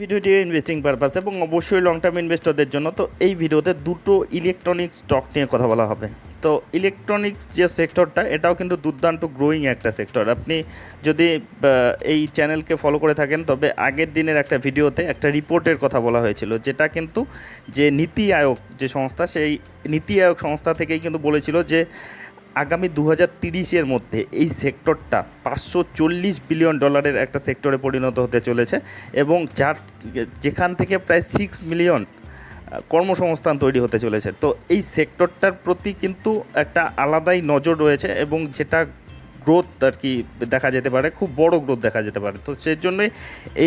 ভিডিওটি investing purpose এবং অবশ্যই লং টার্ম ইনভেস্টরদের জন্য। তো এই ভিডিওতে দুটো ইলেকট্রনিক্স স্টক নিয়ে কথা বলা হবে। তো ইলেকট্রনিক্স যে সেক্টরটা এটাও কিন্তু দুর্দান্ত গ্রোয়িং একটা সেক্টর আপনি যদি এই চ্যানেলকে ফলো করে থাকেন, তবে আগের দিনের একটা ভিডিওতে একটা রিপোর্টের কথা বলা হয়েছিল, যেটা কিন্তু যে নীতি আয়োগ যে সংস্থা, সেই নীতি আয়োগ সংস্থা থেকেই কিন্তু বলেছিল যে আগামী দু হাজার তিরিশের মধ্যে এই সেক্টরটা পাঁচশো চল্লিশ বিলিয়ন ডলারের একটা সেক্টরে পরিণত হতে চলেছে এবং যার যেখান থেকে প্রায় সিক্স মিলিয়ন কর্মসংস্থান তৈরি হতে চলেছে। তো এই সেক্টরটার প্রতি কিন্তু একটা আলাদাই নজর রয়েছে এবং যেটা গ্রোথ আর কি দেখা যেতে পারে, খুব বড় গ্রোথ দেখা যেতে পারে। তো সেই জন্যই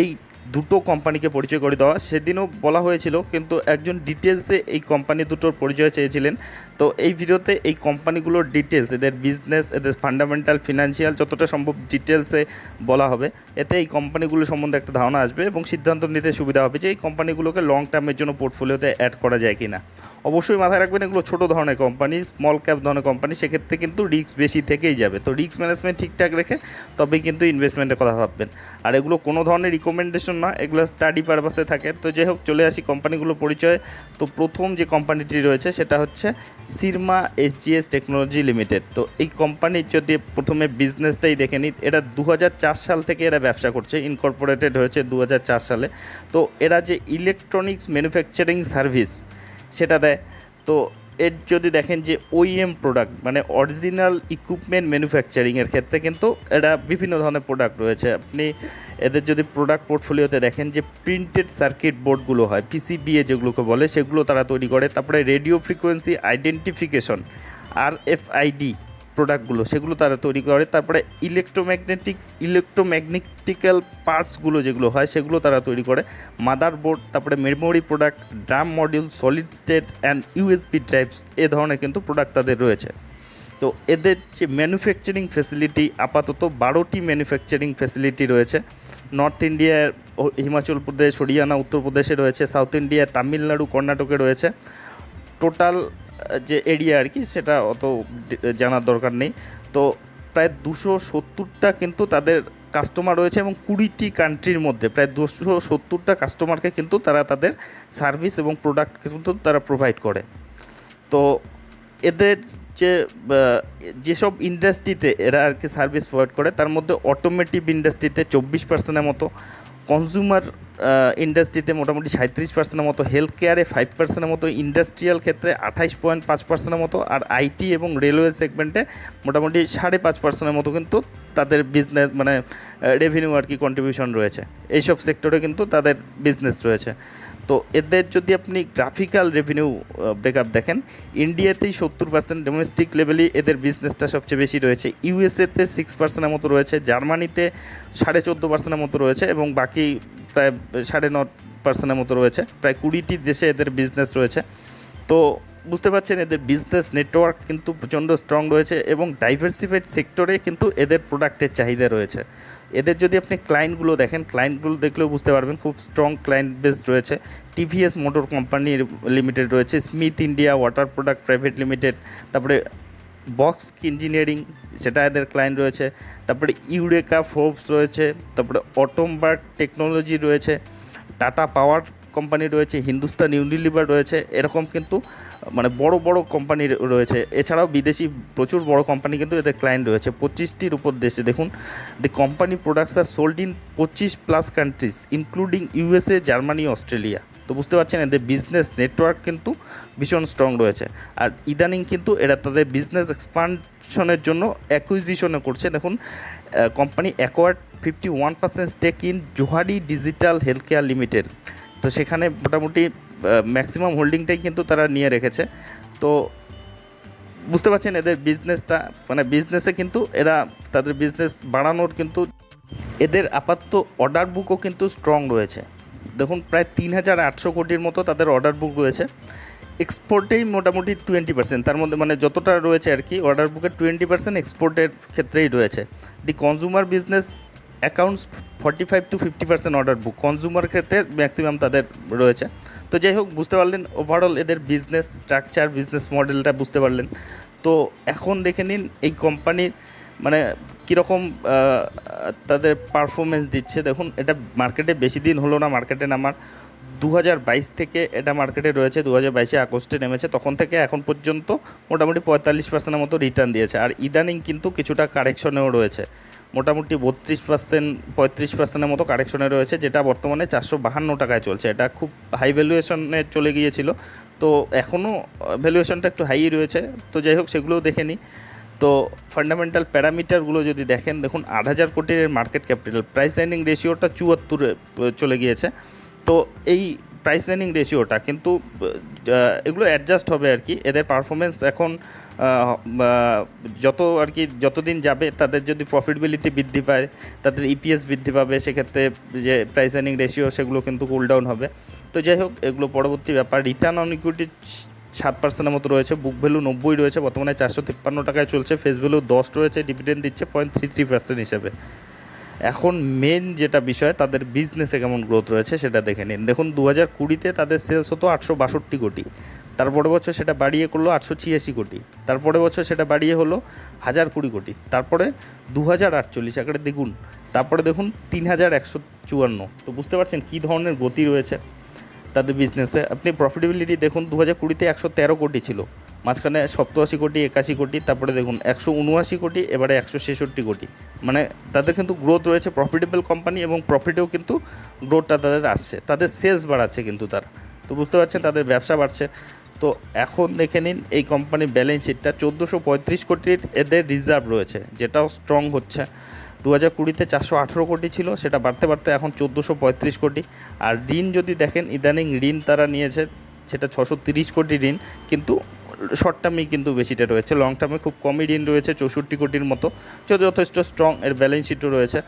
এই দুটো কোম্পানিকে পরিচয় করে দেওয়া। সেদিনও বলা হয়েছিল, কিন্তু একজন ডিটেলসে এই কোম্পানি দুটোর পরিচয় চেয়েছিলেন। তো এই ভিডিওতে এই কোম্পানিগুলোর ডিটেলস এদের বিজনেস এদের ফান্ডামেন্টাল ফিনান্সিয়াল যতটা সম্ভব ডিটেলসে বলা হবে। এতে এই কোম্পানিগুলো সম্বন্ধে একটা ধারণা আসবে এবং সিদ্ধান্ত নিতে সুবিধা হবে যে এই কোম্পানিগুলোকে লং টার্মের জন্য পোর্টফোলিওতে অ্যাড করা যায় কি না অবশ্যই মাথায় রাখবেন, এগুলো ছোটো ধরনের কোম্পানি স্মল ক্যাপ ধরনের কোম্পানি সেক্ষেত্রে কিন্তু রিস্ক বেশি থেকেই যাবে। তো রিস্ক ম্যানেজমেন্ট ঠিকঠাক রেখে তবেই কিন্তু ইনভেস্টমেন্টের কথা ভাববেন। আর এগুলো কোনো ধরনের রিকমেন্ডেশন না, এগুলো স্টাডি পারপাসে থাকে। তো যাই হোক, চলে আসি কোম্পানিগুলো পরিচয়। তো প্রথম যে কোম্পানিটি রয়েছে, সেটা হচ্ছে সিরমা এসজিএস টেকনোলজি লিমিটেড তো এই কোম্পানির যদি প্রথমে বিজনেসটাই দেখে নিই, এটা দু হাজার চার সাল থেকে এরা ব্যবসা করছে ইনকর্পোরেটেড হয়েছে দু হাজার চার সালে। তো এরা যে ইলেকট্রনিক্স ম্যানুফ্যাকচারিং সার্ভিস সেটা দেয়। তো এর যদি দেখেন যে ওইএম প্রোডাক্ট মানে অরিজিনাল ইকুইপমেন্ট ম্যানুফ্যাকচারিংয়ের ক্ষেত্রে কিন্তু এটা বিভিন্ন ধরনের প্রোডাক্ট রয়েছে। আপনি এদের যদি প্রোডাক্ট পোর্টফোলিওতে দেখেন যে প্রিন্টেড সার্কিট বোর্ডগুলো হয় পিসিবিএ যেগুলোকে বলে, সেগুলো তারা তৈরি করে। তারপরে radio frequency identification R F ID প্রোডাক্টগুলো সেগুলো তারা তৈরি করে। তারপরে ইলেকট্রোম্যাগনেটিক ইলেকট্রোম্যাগনেটিক্যাল পার্টসগুলো যেগুলো হয়, সেগুলো তারা তৈরি করে। মাদার বোর্ড তারপরে memory product DRAM module solid state and USB drives এ ধরনের কিন্তু প্রোডাক্ট তাদের রয়েছে। তো এদের যে ম্যানুফ্যাকচারিং ফেসিলিটি আপাতত বারোটি ম্যানুফ্যাকচারিং ফেসিলিটি রয়েছে। নর্থ ইন্ডিয়ার হিমাচল প্রদেশ হরিয়ানা উত্তরপ্রদেশে রয়েছে। সাউথ ইন্ডিয়া তামিলনাড়ু কর্ণাটকে রয়েছে। টোটাল যে এরিয়া আর কি, সেটা অত জানার দরকার নেই। তো প্রায় দুশো সত্তরটা কিন্তু তাদের কাস্টমার রয়েছে এবং কুড়িটি কান্ট্রির মধ্যে। প্রায় দুশো সত্তরটা কাস্টমারকে কিন্তু তারা তাদের সার্ভিস এবং প্রোডাক্ট কিন্তু তারা প্রোভাইড করে। তো এদের যে যেসব ইন্ডাস্ট্রিতে এরা আর কি সার্ভিস প্রোভাইড করে, তার মধ্যে অটোমেটিভ ইন্ডাস্ট্রিতে চব্বিশ পার্সেন্টের মতো। কনজিউমার ইন্ডাস্ট্রিতে মোটামুটি সাঁত্রিশ পার্সেন্টের মতো হেলথ কেয়ারে ফাইভ পার্সেন্টের মতো ইন্ডাস্ট্রিয়াল ক্ষেত্রে আঠাইশ পয়েন্ট পাঁচ পার্সেন্টের মতো আর আইটি এবং রেলওয়ে সেগমেন্টে মোটামুটি সাড়ে পাঁচ পার্সেন্টের মতো কিন্তু তাদের বিজনেস মানে রেভিনিউ আর কি কন্ট্রিবিউশন রয়েছে। এইসব সেক্টরে কিন্তু তাদের বিজনেস রয়েছে। তো এদের যদি আপনি গ্রাফিক্যাল রেভিনিউ ব্রেকআপ দেখেন ইন্ডিয়াতেই সত্তর পার্সেন্ট ডোমেস্টিক লেভেলেই এদের বিজনেসটা সবচেয়ে বেশি রয়েছে। ইউএসএতে সিক্স পার্সেন্টের মতো রয়েছে জার্মানিতে সাড়ে চোদ্দ পার্সেন্টের মতো রয়েছে এবং বাকি প্রায় সাড়ে ন পার্সেন্টের মতো রয়েছে। প্রায় কুড়িটি দেশে এদের বিজনেস রয়েছে। তো বুঝতে পারছেন, এদের বিজনেস নেটওয়ার্ক কিন্তু প্রচণ্ড স্ট্রং রয়েছে এবং ডাইভার্সিফাইড সেক্টরে কিন্তু এদের প্রোডাক্টের চাহিদা রয়েছে। এদের যদি আপনি ক্লায়েন্টগুলো দেখেন ক্লায়েন্টগুলো দেখলেও বুঝতে পারবেন খুব স্ট্রং ক্লায়েন্ট বেস রয়েছে। টিভিএস মোটর কোম্পানি লিমিটেড রয়েছে Smith India water product private limited তারপরে বক্স ইঞ্জিনিয়ারিং সেটা এদের ক্লায়েন্ট রয়েছে। তারপরে ইউরেকা ফোর্বস রয়েছে, তারপরে অটোমবার্গ টেকনোলজি রয়েছে টাটা পাওয়ার কোম্পানি রয়েছে হিন্দুস্তান ইউনিলিভার রয়েছে, এরকম কিন্তু মানে বড় বড় কোম্পানি রয়েছে। এছাড়াও বিদেশি প্রচুর বড় কোম্পানি কিন্তু এদের ক্লায়েন্ট রয়েছে। পঁচিশটির উপর দেশে দেখুন the company products are sold in পঁচিশ plus countries including USA Germany Australia তো বুঝতে পারছেন, এদের বিজনেস নেটওয়ার্ক কিন্তু ভীষণ স্ট্রং রয়েছে। আর ইদানিং কিন্তু এরা তাদের বিজনেস এক্সপানশনের জন্য অ্যাকুইজিশনে করছে। দেখুন company acquired fifty one percent stake in Johari digital health care limited. তো সেখানে মোটামুটি ম্যাক্সিমাম হোল্ডিংটাই কিন্তু তারা নিয়ে রেখেছে। তো বুঝতে পারছেন, এদের বিজনেসটা মানে বিজনেসে কিন্তু এরা তাদের বিজনেস বাড়ানোর কিন্তু এদের আপাতত অর্ডার বুকও কিন্তু স্ট্রং রয়েছে। দেখুন, প্রায় তিন হাজার আটশো কোটির মতো তাদের অর্ডার বুক রয়েছে। এক্সপোর্টেই মোটামুটি টোয়েন্টি পার্সেন্ট তার মধ্যে মানে যতটা রয়েছে আর কি অর্ডার বুকের টোয়েন্টি পার্সেন্ট এক্সপোর্টের ক্ষেত্রেই রয়েছে। The consumer business accounts forty five to fifty percent order book consumer ক্ষেত্রে ম্যাক্সিমাম তাদের রয়েছে। তো যাই হোক, বুঝতে পারলেন ওভারঅল এদের বিজনেস স্ট্রাকচার বিজনেস মডেলটা বুঝতে পারলেন। তো এখন দেখে নিন, এই কোম্পানির মানে কীরকম তাদের পারফরমেন্স দিচ্ছে? দেখুন, এটা মার্কেটে বেশি দিন হলো না মার্কেটে নামার। দু হাজার বাইশ থেকে এটা মার্কেটে রয়েছে দু হাজার বাইশে আগস্টে নেমেছে, তখন থেকে এখন পর্যন্ত মোটামুটি পঁয়তাল্লিশ পার্সেন্টের মতো রিটার্ন দিয়েছে। আর ইদানিং কিন্তু কিছুটা কারেকশনেও রয়েছে। মোটামুটি বত্রিশ পার্সেন্ট পঁয়ত্রিশ পার্সেন্টের মতো কারেকশনে রয়েছে, যেটা বর্তমানে চারশো বাহান্ন টাকায় চলছে। এটা খুব হাই ভ্যালুয়েশনে চলে গিয়েছিল। তো এখনও ভ্যালুয়েশনটা একটু হাই রয়েছে। তো যাই হোক, সেগুলোও দেখে নিই। তো ফান্ডামেন্টাল প্যারামিটারগুলো যদি দেখেন, দেখুন, আট হাজার কোটির মার্কেট ক্যাপিটাল প্রাইস এর্নিং রেশিওটা চুয়াত্তরে চলে গিয়েছে। তো এই প্রাইস এর্নিং রেশিওটা কিন্তু এগুলো অ্যাডজাস্ট হবে আর কি। এদের পারফরমেন্স এখন যত আর কি, যতদিন যাবে, তাদের যদি প্রফিটেবিলিটি বৃদ্ধি পায়, তাদের ইপিএস বৃদ্ধি পাবে, সেক্ষেত্রে যে প্রাইস এর্নিং রেশিও সেগুলো কিন্তু কুল ডাউন হবে। তো যাই হোক, এগুলো পরবর্তী ব্যাপার। রিটার্ন অন ইকুইটি সাত পার্সেন্টের মতো রয়েছে বুক ভ্যালু নব্বই রয়েছে, বর্তমানে চারশো তিপ্পান্ন টাকায় চলছে ফেস ভ্যালু দশ রয়েছে ডিভিডেন্ড দিচ্ছে পয়েন্ট থ্রি থ্রি পার্সেন্ট হিসেবে। এখন মেন যেটা বিষয়, তাদের বিজনেসে কেমন গ্রোথ রয়েছে সেটা দেখে নিন। দেখুন দু হাজার কুড়িতে তাদের সেলস হতো আটশো বাষট্টি কোটি। তারপরে বছর সেটা বাড়িয়ে করল আটশো ছিয়াশি কোটি। তারপরে বছর সেটা বাড়িয়ে হলো হাজার কুড়ি কোটি। তারপরে দু হাজার আটচল্লিশ আকারে দ্বিগুণ। তারপরে দেখুন, তিন হাজার একশো চুয়ান্ন। তো বুঝতে পারছেন কী ধরনের গতি রয়েছে? তাদের বিজনেসে আপনি প্রফিটেবিলিটি দেখুন দু হাজার কুড়িতে একশো তেরো কোটি ছিল। মাঝখানে সপ্তআশি কোটি, একাশি কোটি, তারপরে দেখুন, একশো উনআশি কোটি, এবারে একশো ছেষট্টি কোটি। মানে তাদের কিন্তু গ্রোথ রয়েছে প্রফিটেবল কোম্পানি এবং প্রফিটেও কিন্তু গ্রোথটা তাদের আসছে। তাদের সেলস বাড়াচ্ছে কিন্তু তারা। তো বুঝতে পারছেন, তাদের ব্যবসা বাড়ছে। তো এখন দেখে নিন, এই কোম্পানির ব্যালেন্স শিটটা চোদ্দোশো পঁয়ত্রিশ কোটির এদের রিজার্ভ রয়েছে, যেটাও স্ট্রং হচ্ছে। দু হাজার কুড়িতে চারশো আঠেরো কোটি ছিল, সেটা বাড়তে বাড়তে এখন চোদ্দোশো পঁয়ত্রিশ কোটি। আর ঋণ যদি দেখেন, ইদানিং ঋণ তারা নিয়েছে, সেটা ছশো তিরিশ কোটি ঋণ, কিন্তু শর্ট টার্মেই কিন্তু বেশিটা রয়েছে। লং টার্মে খুব কমই ঋণ রয়েছে, চৌষট্টি কোটির মতো। যথেষ্ট স্ট্রং এর ব্যালেন্স শিটও রয়েছে।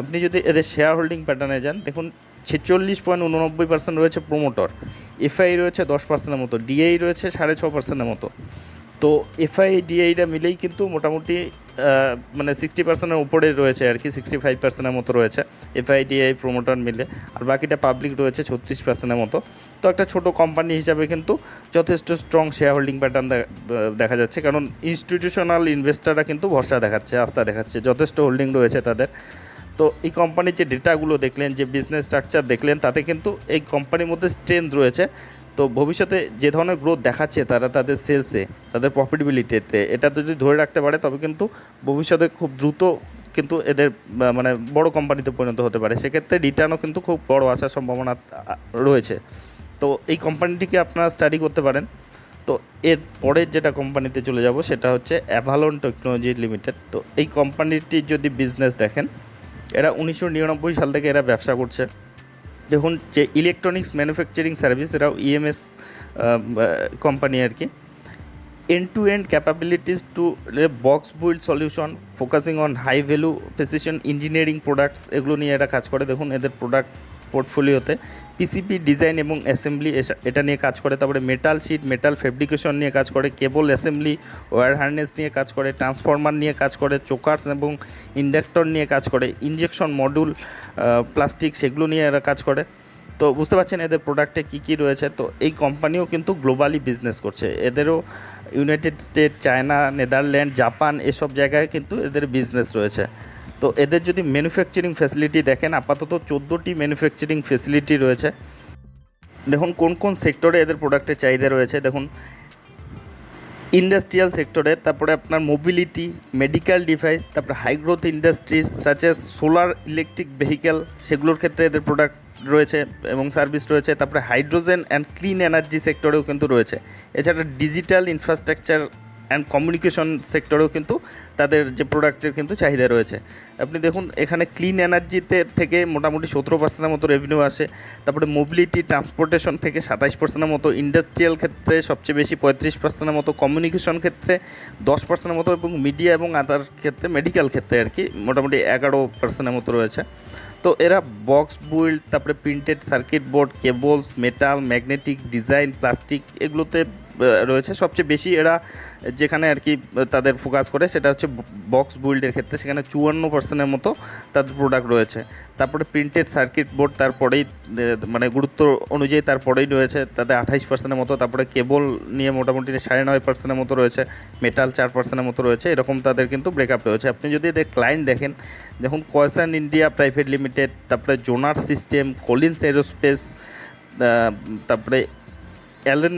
আপনি যদি এদের শেয়ার হোল্ডিং প্যাটার্নে যান, দেখুন, ছেচল্লিশ পয়েন্ট উননব্বই পার্সেন্ট রয়েছে প্রোমোটর এফআই রয়েছে দশ পার্সেন্টের মতো ডিআই রয়েছে সাড়ে ছ পার্সেন্টের মতো। তো এফআই ডিআইটা মিলেই কিন্তু মোটামুটি মানে সিক্সটি পার্সেন্টের উপরে রয়েছে আর কি সিক্সটি ফাইভ পার্সেন্টের মতো রয়েছে এফআই ডিআই প্রোমোটার মিলে। আর বাকিটা পাবলিক রয়েছে ছত্রিশ পার্সেন্টের মতো। তো একটা ছোট কোম্পানি হিসাবে কিন্তু যথেষ্ট স্ট্রং শেয়ার হোল্ডিং প্যাটার্ন দেখা যাচ্ছে। কারণ ইনস্টিটিউশনাল ইনভেস্টাররা কিন্তু ভরসা দেখাচ্ছে, আস্থা দেখাচ্ছে, যথেষ্ট হোল্ডিং রয়েছে তাদের। তো এই কোম্পানির যে ডেটাগুলো দেখলেন, যে বিজনেস স্ট্রাকচার দেখলেন, তাতে কিন্তু এই কোম্পানির মধ্যে স্ট্রেংথ রয়েছে। তো ভবিষ্যতে যে ধরনের গ্রোথ দেখাচ্ছে তারা তাদের সেলসে তাদের প্রফিটেবিলিটিতে এটা যদি ধরে রাখতে পারে তবে কিন্তু ভবিষ্যতে খুব দ্রুত কিন্তু এদের মানে বড় কোম্পানিতে পরিণত হতে পারে। সেক্ষেত্রে রিটার্নও কিন্তু খুব বড় আসার সম্ভাবনা রয়েছে। তো এই কোম্পানিটিকে আপনারা স্টাডি করতে পারেন। তো এর পরের যেটা কোম্পানিতে চলে যাব সেটা হচ্ছে অ্যাভালন টেকনোলজি লিমিটেড তো এই কোম্পানিটির যদি বিজনেস দেখেন, এরা উনিশশো নিরানব্বই সাল থেকে এরা ব্যবসা করছে। দেখুন যে ইলেকট্রনিক্স ম্যানুফ্যাকচারিং সার্ভিস এরাও ইএমএস কোম্পানি আর কি। End to end capabilities to box build solution focusing on high value precision engineering products এগুলো নিয়ে এরা কাজ করে। দেখুন এদের প্রোডাক্ট পোর্টফোলিওতে পিসিপি ডিজাইন এবং অ্যাসেম্বলি এটা নিয়ে কাজ করে, তারপরে মেটাল শিট মেটাল ফেব্রিকেশন নিয়ে কাজ করে কেবল অ্যাসেম্বলি ওয়্যার হার্নেস নিয়ে কাজ করে ট্রান্সফরমার নিয়ে কাজ করে চোকার্স এবং ইন্ডাক্টর নিয়ে কাজ করে ইঞ্জেকশন মডিউল প্লাস্টিক সেগুলো নিয়ে এরা কাজ করে। তো বুঝতে পারছেন এদের প্রোডাক্টে কী কী রয়েছে? তো এই কোম্পানিও কিন্তু গ্লোবালি বিজনেস করছে। এদেরও United State China Netherland Japan এসব জায়গায় কিন্তু এদের বিজনেস রয়েছে। তো এদের যদি ম্যানুফ্যাকচারিং ফ্যাসিলিটি দেখেন, আপাতত চোদ্দোটি ম্যানুফ্যাকচারিং ফ্যাসিলিটি রয়েছে। দেখুন কোন কোন সেক্টরে এদের প্রোডাক্টের চাহিদা রয়েছে। দেখুন ইন্ডাস্ট্রিয়াল সেক্টরে তারপরে আপনার মোবিলিটি মেডিকেল ডিভাইস তারপরে high growth industries such as solar electric vehicle সেগুলোর ক্ষেত্রে এদের প্রোডাক্ট রয়েছে এবং সার্ভিস রয়েছে। তারপরে হাইড্রোজেন অ্যান্ড ক্লিন এনার্জি সেক্টরেও কিন্তু রয়েছে। এছাড়া ডিজিটাল ইনফ্রাস্ট্রাকচার অ্যান্ড কমিউনিকেশন সেক্টরেও কিন্তু তাদের যে প্রোডাক্টের কিন্তু চাহিদা রয়েছে। আপনি দেখুন, এখানে ক্লিন এনার্জিতে থেকে মোটামুটি সতেরো পার্সেন্টের মতো রেভিনিউ আসে। তারপরে মোবিলিটি ট্রান্সপোর্টেশন থেকে সাতাইশ পার্সেন্টের মতো ইন্ডাস্ট্রিয়াল ক্ষেত্রে সবচেয়ে বেশি পঁয়ত্রিশ পার্সেন্টের মতো কমিউনিকেশন ক্ষেত্রে দশ পার্সেন্টের মতো এবং মিডিয়া এবং আদার ক্ষেত্রে মেডিকেল ক্ষেত্রে আর কি মোটামুটি এগারো পার্সেন্টের মতো রয়েছে। তো এরা বক্স বুইল্ড তারপরে printed circuit board cables metal magnetic design plastic এগুলোতে রয়েছে। সবচেয়ে বেশি এরা যেখানে আর কি তাদের ফোকাস করে সেটা হচ্ছে বক্স বিল্ডের ক্ষেত্রে। সেখানে চুয়ান্ন পার্সেন্টের মতো তাদের প্রোডাক্ট রয়েছে। তারপরে প্রিন্টেড সার্কিট বোর্ড তারপরেই মানে গুরুত্ব অনুযায়ী তারপরেই রয়েছে। তাদের আঠাইশ পার্সেন্টের মতো, তারপরে কেবল নিয়ে মোটামুটি সাড়ে নয় পার্সেন্টের মতো রয়েছে। মেটাল চার পার্সেন্টের মতো রয়েছে। এরকম তাদের কিন্তু ব্রেকআপ রয়েছে। আপনি যদি এদের ক্লায়েন্ট দেখেন, দেখুন কয়সান ইন্ডিয়া প্রাইভেট লিমিটেড তারপরে জোনার সিস্টেম কলিন্স এরোস্পেস তারপরে অ্যালেন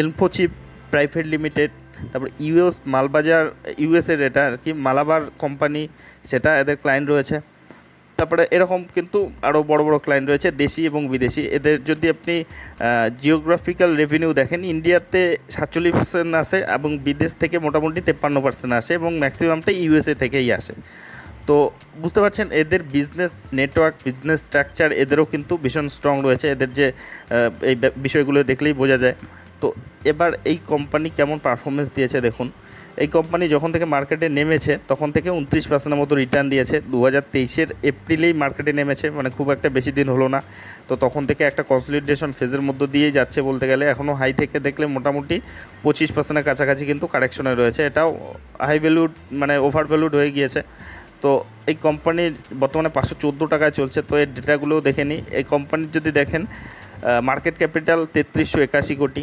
এলফোচিপ প্রাইভেট লিমিটেড তারপর ইউএস মালবাজার ইউএসের এটা আর কি, মালাবার কোম্পানি সেটা এদের ক্লায়েন্ট রয়েছে। তারপরে এরকম কিন্তু আরও বড় বড় ক্লায়েন্ট রয়েছে, দেশি এবং বিদেশি। এদের যদি আপনি জিওগ্রাফিক্যাল রেভিনিউ দেখেন ইন্ডিয়াতে সাতচল্লিশ পার্সেন্ট আসে এবং বিদেশ থেকে মোটামুটি তেপ্পান্ন পার্সেন্ট আসে এবং ম্যাক্সিমামটা ইউএসএ থেকেই আসে। তো বুঝতে পারছেন, এদের বিজনেস নেটওয়ার্ক বিজনেস স্ট্রাকচার এদেরও কিন্তু ভীষণ স্ট্রং রয়েছে। এদের যে এই বিষয়গুলো দেখলেই বোঝা যায়। তো এবার এই কোম্পানি কেমন পারফরমেন্স দিয়েছে দেখুন। এই কোম্পানি যখন থেকে মার্কেটে নেমেছে, তখন থেকে উনত্রিশ পার্সেন্টের মতো রিটার্ন দিয়েছে। দু হাজার তেইশের এপ্রিলেই মার্কেটে নেমেছে মানে খুব একটা বেশি দিন হলো না। তো তখন থেকে একটা কনসলিডেশন ফেজের মধ্য দিয়েই যাচ্ছে বলতে গেলে। এখনও হাই থেকে দেখলে মোটামুটি পঁচিশ পার্সেন্টের কাছাকাছি কিন্তু কারেকশনে রয়েছে। এটাও হাই ভ্যালুড মানে ওভার ভ্যালুড হয়ে গিয়েছে। তো এই কোম্পানির বর্তমানে পাঁচশো চোদ্দ টাকায় চলছে। তো এর ডেটাগুলোও দেখে নিই। এই কোম্পানির যদি দেখেন মার্কেট ক্যাপিটাল তেত্রিশশো একাশি কোটি।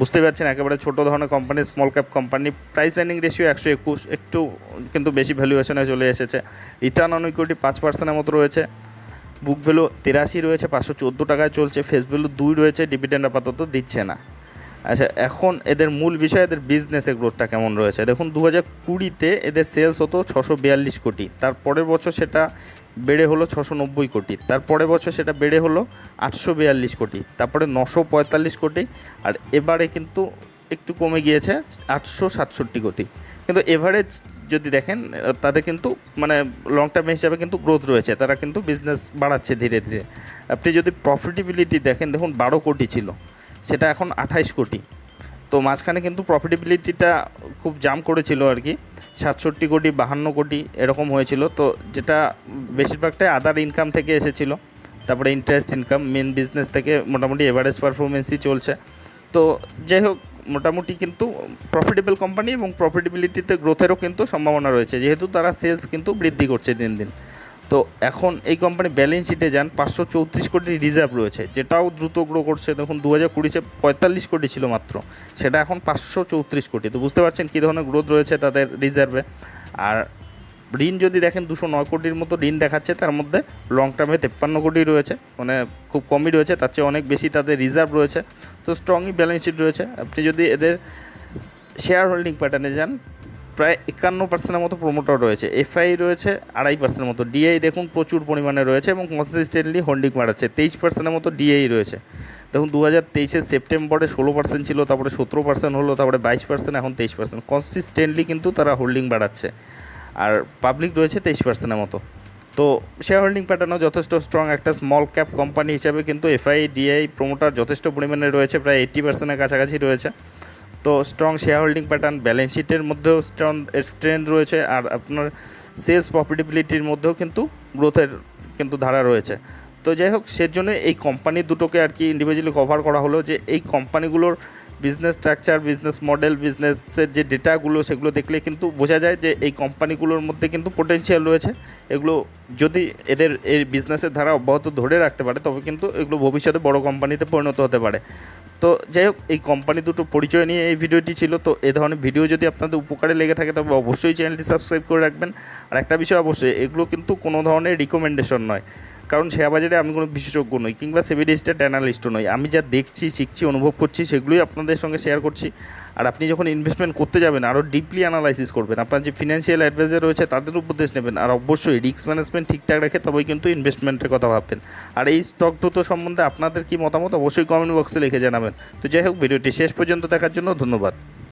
বুঝতে পারছেন, একেবারে ছোটো ধরনের company small cap company price earning ratio একশো একুশ, একটু কিন্তু বেশি ভ্যালুয়েশনে চলে এসেছে। রিটার্ন অন ইকুইটি পাঁচ পার্সেন্টের মতো রয়েছে। বুক ভ্যালু তিরাশি রয়েছে, পাঁচশো চোদ্দ টাকায় চলছে ফেস ভ্যালু দুই রয়েছে ডিভিডেন্ড আপাতত দিচ্ছে না। আচ্ছা এখন এদের মূল বিষয় এদের বিজনেসের গ্রোথটা কেমন রয়েছে? দেখুন দু হাজার কুড়িতে এদের সেলস হতো ছশো বিয়াল্লিশ কোটি। তারপরের বছর সেটা বেড়ে হলো ছশো নব্বই কোটি। তারপরের বছর সেটা বেড়ে হলো আটশো বিয়াল্লিশ কোটি। তারপরে নশো পঁয়তাল্লিশ কোটি। আর এবারে কিন্তু একটু কমে গিয়েছে আটশো সাতষট্টি কোটি। কিন্তু এভারেজ যদি দেখেন তাদের কিন্তু মানে লং টার্ম হিসাবে কিন্তু গ্রোথ রয়েছে। তারা কিন্তু বিজনেস বাড়াচ্ছে ধীরে ধীরে। আপনি যদি প্রফিটেবিলিটি দেখেন, দেখুন বারো কোটি ছিল। সেটা এখন আঠাইশ কোটি। তো মাঝখানে কিন্তু প্রফিটেবিলিটিটা খুব জাম করেছিল আর কি। সাতষট্টি কোটি, বাহান্ন কোটি এরকম হয়েছিল। তো যেটা বেশিরভাগটাই আদার ইনকাম থেকে এসেছিল। তারপরে ইন্টারেস্ট ইনকাম মেন বিজনেস থেকে মোটামুটি এভারেজ পারফরমেন্সই চলছে। তো যাই হোক, মোটামুটি কিন্তু প্রফিটেবল কোম্পানি এবং প্রফিটেবিলিটিতে গ্রোথেরও কিন্তু সম্ভাবনা রয়েছে। যেহেতু তারা সেলস কিন্তু বৃদ্ধি করছে দিন দিন। তো এখন এই কোম্পানি ব্যালেন্স শিটে যান, পাঁচশো চৌত্রিশ কোটি রিজার্ভ রয়েছে, যেটাও দ্রুত গ্রো করছে। দেখুন দু হাজার কুড়িতে পঁয়তাল্লিশ কোটি ছিল মাত্র, সেটা এখন পাঁচশো চৌত্রিশ কোটি। তো বুঝতে পারছেন কী ধরনের গ্রোথ রয়েছে তাদের রিজার্ভে আর ঋণ যদি দেখেন, দুশো নয় কোটির মতো ঋণ দেখাচ্ছে, তার মধ্যে লং টার্মে তেপ্পান্ন কোটি রয়েছে মানে খুব কমই রয়েছে, তার চেয়ে অনেক বেশি তাদের রিজার্ভ রয়েছে। তো স্ট্রংই ব্যালেন্স শিট রয়েছে। আপনি যদি এদের শেয়ার হোল্ডিং প্যাটার্নে যান প্রায় একান্ন পার্সেন্টের মতো প্রমোটার রয়েছে। এফআই রয়েছে আড়াই পার্সেন্টের মতো। ডিআই দেখুন প্রচুর পরিমাণে রয়েছে এবং কনসিস্টেন্টলি হোল্ডিং বাড়াচ্ছে। তেইশ পার্সেন্টের মতো ডিআই রয়েছে। দেখুন দু হাজার তেইশের সেপ্টেম্বরে ষোলো পার্সেন্ট ছিল, তারপরে সতেরো পার্সেন্ট হলো, তারপরে বাইশ পার্সেন্ট এখন তেইশ পার্সেন্ট কনসিস্টেন্টলি কিন্তু তারা হোল্ডিং বাড়াচ্ছে। আর পাবলিক রয়েছে তেইশ পার্সেন্টের মতো। তো শেয়ার হোল্ডিং প্যাটার্নও যথেষ্ট স্ট্রং একটা স্মল ক্যাপ কোম্পানি হিসাবে কিন্তু এফআই ডিআই প্রমোটার যথেষ্ট পরিমাণে রয়েছে, প্রায় এইট্টি পার্সেন্টের কাছাকাছি রয়েছে। তো strong share holding pattern balance শিটের মধ্যেও স্ট্রং স্ট্রেন্ড রয়েছে আর আপনার সেলস প্রফিটেবিলিটির মধ্যেও কিন্তু গ্রোথের কিন্তু ধারা রয়েছে। তো যাই হোক সেজন্য এই কোম্পানি দুটোকে আর কি ইন্ডিভিজুয়ালি কভার করা হলো যে এই কোম্পানিগুলোর বিজনেস স্ট্রাকচার বিজনেস মডেল বিজনেসের যে ডেটাগুলো সেগুলো দেখলে কিন্তু বোঝা যায় যে এই কোম্পানিগুলোর মধ্যে কিন্তু পোটেনশিয়াল রয়েছে। এগুলো যদি এদের এই বিজনেসের ধারা অব্যাহত ধরে রাখতে পারে, তবে কিন্তু এগুলো ভবিষ্যতে বড় কোম্পানিতে পরিণত হতে পারে। তো যাই হোক, এই কোম্পানি দুটো পরিচয় নিয়ে এই ভিডিওটি ছিল। তো এ ধরনের ভিডিও যদি আপনাদের উপকারে লেগে থাকে, তবে অবশ্যই চ্যানেলটি সাবস্ক্রাইব করে রাখবেন। আর একটা বিষয় অবশ্যই, এগুলো কিন্তু কোনো ধরনের রিকমেন্ডেশন নয়। কারণ শেয়ার বাজারে আমি কোনো বিশেষজ্ঞ নই কিংবা সেভিডিস্টেড অ্যানালিস্টও নই। আমি যা দেখছি, শিখছি, অনুভব করছি, সেগুলোই আপনাদের সঙ্গে শেয়ার করছি। আর আপনি যখন ইনভেস্টমেন্ট করতে যাবেন আরও ডিপলি অ্যানালাইসিস করবেন। আপনার যে ফিনান্সিয়াল অ্যাডভাইজার রয়েছে, তাদের উপদেশ নেবেন। আর অবশ্যই রিস্ক ম্যানেজমেন্ট ঠিকঠাক রেখে তবেই কিন্তু ইনভেস্টমেন্টের কথা ভাববেন। আর এই স্টক দ্রুত সম্বন্ধে আপনাদের কি মতামত, অবশ্যই কমেন্ট বক্সে লিখে জানাবেন। তো যাই হোক, ভিডিওটি শেষ পর্যন্ত দেখার জন্য ধন্যবাদ।